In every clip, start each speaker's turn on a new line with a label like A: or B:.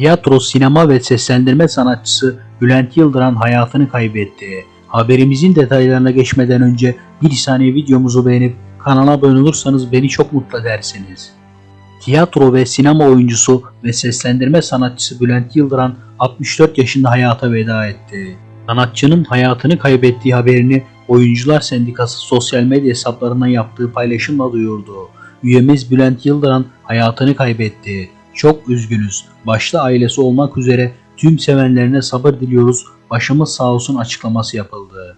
A: Tiyatro, sinema ve seslendirme sanatçısı Bülent Yıldıran hayatını kaybetti. Haberimizin detaylarına geçmeden önce bir saniye videomuzu beğenip kanala abone olursanız beni çok mutlu edersiniz. Tiyatro ve sinema oyuncusu ve seslendirme sanatçısı Bülent Yıldıran 64 yaşında hayata veda etti. Sanatçının hayatını kaybettiği haberini Oyuncular Sendikası sosyal medya hesaplarından yaptığı paylaşımla duyurdu. Üyemiz Bülent Yıldıran hayatını kaybetti. Çok üzgünüz. Başta ailesi olmak üzere tüm sevenlerine sabır diliyoruz. Başımız sağ olsun açıklaması yapıldı.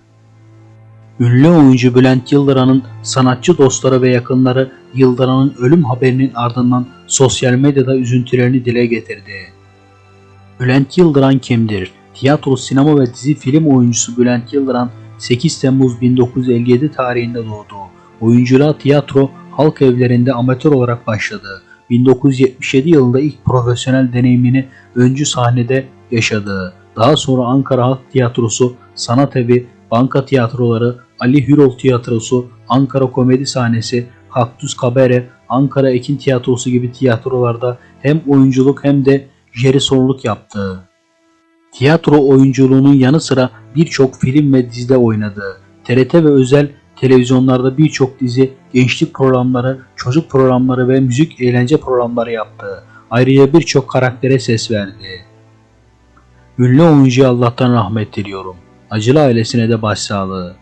A: Ünlü oyuncu Bülent Yıldıran'ın sanatçı dostları ve yakınları Yıldıran'ın ölüm haberinin ardından sosyal medyada üzüntülerini dile getirdi. Bülent Yıldıran kimdir? Tiyatro, sinema ve dizi film oyuncusu Bülent Yıldıran 8 Temmuz 1957 tarihinde doğdu. Oyunculuğa tiyatro, halk evlerinde amatör olarak başladı. 1977 yılında ilk profesyonel deneyimini öncü sahnede yaşadı. Daha sonra Ankara Halk Tiyatrosu, Sanat Evi, Banka Tiyatroları, Ali Hürol Tiyatrosu, Ankara Komedi Sahnesi, Kaktüs Kabare, Ankara Ekin Tiyatrosu gibi tiyatrolarda hem oyunculuk hem de jerisonluk yaptı. Tiyatro oyunculuğunun yanı sıra birçok film ve dizide oynadı. TRT ve özel televizyonlarda birçok dizi, gençlik programları, çocuk programları ve müzik eğlence programları yaptı. Ayrıca birçok karaktere ses verdi. Ünlü oyuncuya Allah'tan rahmet diliyorum. Acılı ailesine de başsağlığı.